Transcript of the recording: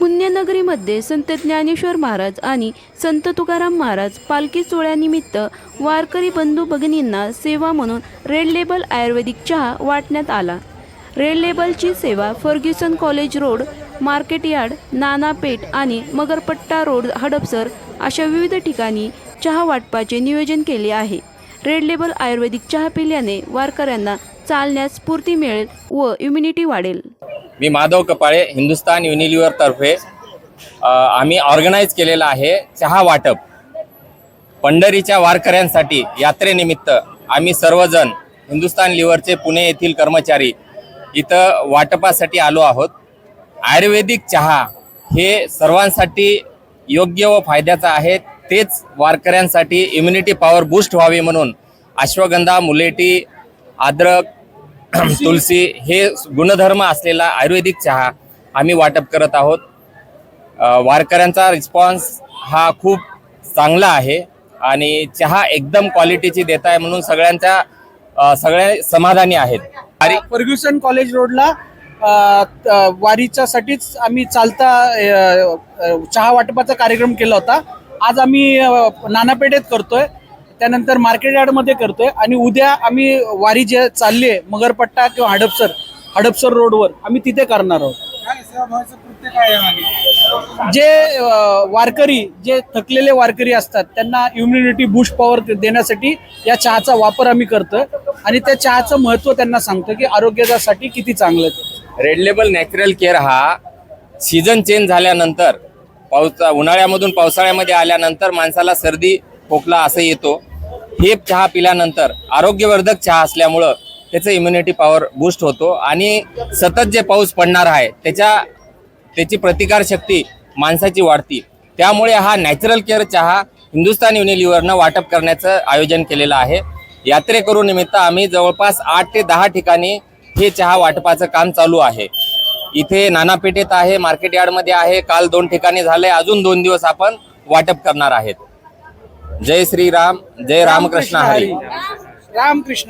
पुण्यनगरीमध्ये संत ज्ञानेश्वर महाराज आणि संत तुकाराम महाराज पालखी सोहळ्यानिमित्त वारकरी बंधू भगिनींना सेवा म्हणून रेड लेबल आयुर्वेदिक चहा वाटण्यात आला. रेड लेबलची सेवा Fergusson College road market yard Nanapeth आणि मगरपट्टा रोड हडपसर अशा विविध ठिकाणी चहा वाटपाचे नियोजन केले आहे. रेड लेबल आयुर्वेदिक चहा पिल्याने वारकऱ्यांना चालण्यास स्फूर्ती मिळेल व इम्युनिटी वाढेल. मी माधव कपाळे हिंदुस्तान युनिलिव्हरतर्फे आम्ही ऑर्गनाईज केलेला आहे चहा वाटप. पंढरीच्या वारकऱ्यांसाठी यात्रेनिमित्त आम्ही सर्वजण हिंदुस्तान लिव्हरचे पुणे येथील कर्मचारी इथं वाटपासाठी आलो आहोत. आयुर्वेदिक चहा हे सर्वांसाठी योग्य व फायद्याचं आहे. तेच वारकऱ्यांसाठी इम्युनिटी पॉवर बूस्ट व्हावी म्हणून अश्वगंधा मुलेटी अद्रक तुलसी हे गुणधर्म असलेला आयुर्वेदिक चहा आम्ही वाटप करत आहोत. वारकऱ्यांचा रिस्पॉन्स हा खूप चांगला आहे आणि चहा एकदम क्वालिटीची देत आहे म्हणून सगळ्यांच्या सगळ्या सगळे समाधानी आहेत. फर्ग्युसन कॉलेज रोडला वारीच्यासाठीच आम्ही चालता चहा वाटपाचा कार्यक्रम केला होता. आज आम्ही नानापेठेत करतोय. त्यानंतर मार्केट यार्डमध्ये करतोय आणि उद्या आम्ही वारी जे चालली आहे मगरपट्टा किंवा हडपसर हडपसर रोडवर आम्ही तिथे करणार आहोत. जे वारकरी जे थकलेले वारकरी असतात त्यांना इम्युनिटी बूस्ट पॉवर देण्यासाठी या चहाचा वापर आम्ही करतोय आणि त्या चहाचं महत्त्व त्यांना सांगतो की आरोग्यासाठी किती चांगलं ते. रेड लेबल नॅचरल केअर हा सीझन चेंज झाल्यानंतर पाऊस उन्हाळ्यामधून पावसाळ्यामध्ये आल्यानंतर माणसाला सर्दी खोकला असं येतो. हे चहा पिल्यानंतर आरोग्यवर्धक चहा असल्यामुळं त्याचं इम्युनिटी पॉवर बूस्ट होतो आणि सतत जे पाऊस पडणार आहे त्याच्या त्याची प्रतिकारशक्ती माणसाची वाढती. त्यामुळे हा नॅचरल केअर चहा हिंदुस्तान युनिलिव्हरनं वाटप करण्याचं आयोजन केलेलं आहे. यात्रेकरू निमित्त आम्ही जवळपास आठ ते दहा ठिकाणी हे चहा वाटपाचं काम चालू आहे. इथे नानापेठेत आहे मार्केट यार्डमध्ये आहे काल दोन ठिकाणी झाले अजून दोन दिवस आपण वाटप करणार आहेत. जय श्रीराम जय रामकृष्ण हरी. रामकृष्ण